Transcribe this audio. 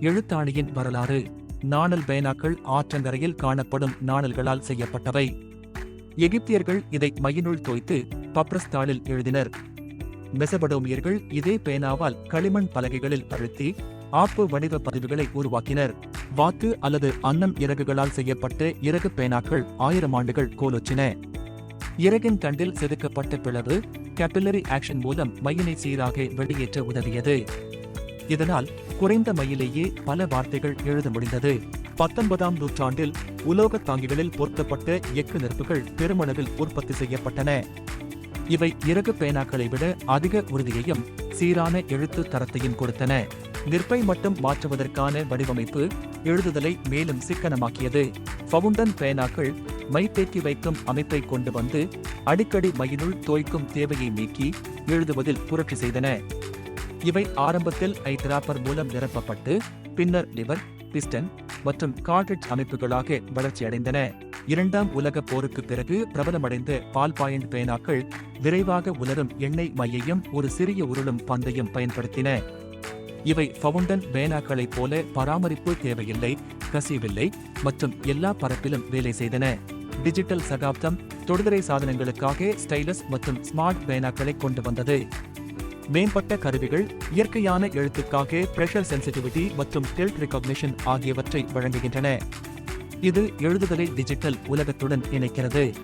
எழுத்தாணியின் வரலாறு. நாணல் பேனாக்கள் ஆற்றங்கரையில் காணப்படும் நாணல்களால் செய்யப்பட்டவை. எகிப்தியர்கள் இதை மையினுள் தோய்த்து பப்ரஸ் தாளில் எழுதினர். மெசபடோமியர்கள் இதே பேனாவால் களிமண் பலகைகளில் அழுத்தி ஆப்பு வடிவ பதிவுகளை உருவாக்கினர். வாத்து அல்லது அன்னம் இறகுகளால் செய்யப்பட்ட இறகு பேனாக்கள் ஆயிரம் ஆண்டுகள் கோலொச்சின. இறகின் தண்டில் செதுக்கப்பட்ட பிளவு கேபில்லரி ஆக்ஷன் மூலம் மையினை சீராக வெளியேற்ற உதவியது. இதனால் குறைந்த மையிலேயே பல வார்த்தைகள் எழுத முடிந்தது. பத்தொன்பதாம் நூற்றாண்டில் உலோக தாங்கிகளில் பொருத்தப்பட்ட எக்கு நெருப்புகள் பெருமளவில் உற்பத்தி செய்யப்பட்டன. இவை இறகு பேனாக்களை விட அதிக உறுதியையும் சீரான எழுத்து தரத்தையும் கொடுத்தன. நிற்பை மட்டும் மாற்றுவதற்கான வடிவமைப்பு எழுதுதலை மேலும் சிக்கனமாக்கியது. ஃபவுண்டன் பேனாக்கள் மை தேக்கி வைக்கும் அமைப்பை கொண்டு வந்து அடிக்கடி மையினுள் தோய்க்கும் தேவையை நீக்கி எழுதுவதில் புரட்சி செய்தன. இவை ஆரம்பத்தில் ஐத்ராப்பர் மூலம் நிரப்பப்பட்டு பின்னர் லிவர் பிஸ்டன் மற்றும் கார்ட்ரிட்ஜ் அமைப்புகளாக வளர்ச்சியடைந்தன. இரண்டாம் உலகப் போருக்கு பிறகு பிரபலமடைந்த பால் பாயிண்ட் பேனாக்கள் விரைவாக உலரும் எண்ணெய் மையையும் ஒரு சிறிய உருளும் பந்தையும் பயன்படுத்தின. இவை ஃபவுண்டன் பேனாக்களைப் போல பராமரிப்பு தேவையில்லை கசிவில்லை மற்றும் எல்லா பரப்பிலும் வேலை செய்தன. டிஜிட்டல் சகாப்தம் தொடுதிரை சாதனங்களுக்காக ஸ்டைலஸ் மற்றும் ஸ்மார்ட் பேனாக்களை கொண்டு வந்தது. மேம்பட்ட கருவிகள் இயற்கையான எழுத்துக்காக பிரஷர் சென்சிட்டிவிட்டி மற்றும் டெல்ட் ரெகக்னிஷன் ஆகியவற்றை வழங்குகின்றன. இது எழுதுதலை டிஜிட்டல் உலகத்துடன் இணைக்கிறது.